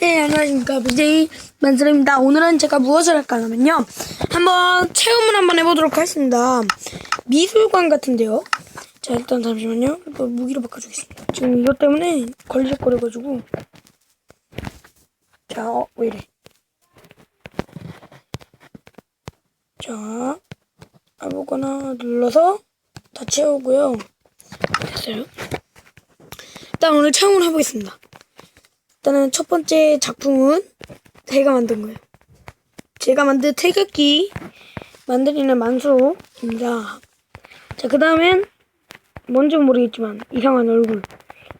네, 안녕하십니까. BJ 만스입니다 오늘은 제가 무엇을 할까 하면요. 한번 체험을 한번 해보도록 하겠습니다. 미술관 같은데요. 자, 일단 잠시만요. 이거 무기로 바꿔주겠습니다. 지금 이것 때문에 걸리적거려가지고. 자, 어, 왜 이래. 자, 아무거나 눌러서 다 채우고요. 됐어요. 일단 오늘 체험을 해보겠습니다. 일단은 첫 번째 작품은 제가 만든 거예요. 제가 만든 태극기 만들이는 만수입니다. 자, 그 다음엔 뭔지 모르겠지만 이상한 얼굴.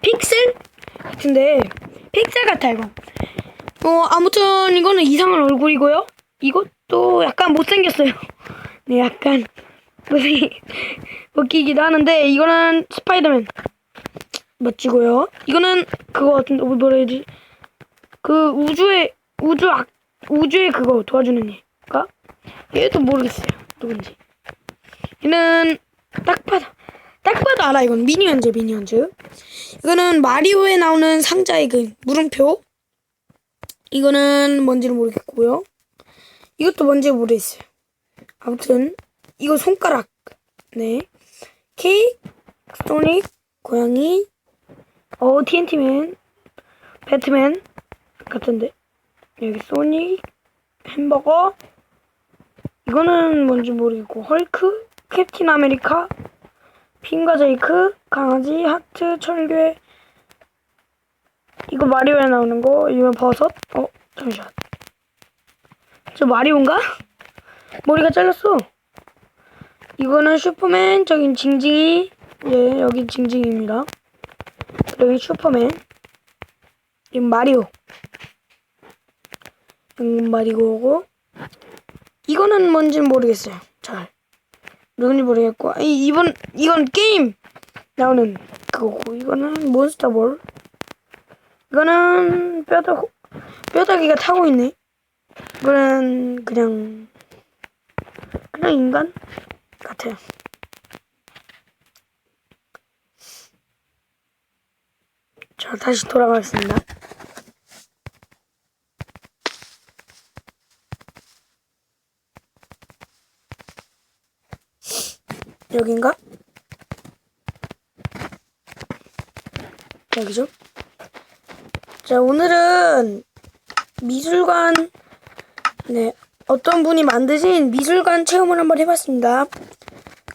픽셀? 같은데 픽셀 같아 이거. 어, 아무튼 이거는 이상한 얼굴이고요. 이것도 약간 못생겼어요. 네, 약간 웃기기도 하는데 이거는 스파이더맨. 멋지고요. 이거는 그거 같은데 뭐 뭐라 해야지? 그 우주의 우주 악 우주의 그거 도와주는 얘가 얘도 모르겠어요 누군지. 얘는 딱 봐도 딱 봐도 알아 이건 미니언즈 미니언즈. 이거는 마리오에 나오는 상자의 그 물음표. 이거는 뭔지는 모르겠고요. 이것도 뭔지 모르겠어요. 아무튼 이거 손가락. 네. 케이크, 소닉, 고양이, 어, TNT맨, 배트맨 같은데. 여기 소닉, 햄버거, 이거는 뭔지 모르겠고, 헐크, 캡틴 아메리카, 핑과 제이크, 강아지, 하트, 철괴, 이거 마리오에 나오는 거, 이건 버섯, 어, 잠시만. 저 마리오인가? 머리가 잘렸어. 이거는 슈퍼맨, 저긴 징징이, 예, 여기 징징입니다. 여기 슈퍼맨. 이 마리오. 이건 마리오고. 이거는 뭔지 모르겠어요. 잘. 누군지 모르겠고. 이, 이번, 이건 게임 나오는 그거고. 이거는 몬스터볼. 이거는 뼈다, 뼈다귀가 타고 있네. 이거는 그냥, 그냥 인간 같아요. 자, 다시 돌아가겠습니다. 여긴가? 여기죠? 자, 오늘은 미술관, 네, 어떤 분이 만드신 미술관 체험을 한번 해봤습니다.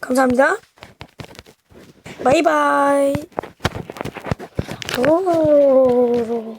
감사합니다. 바이바이. 오.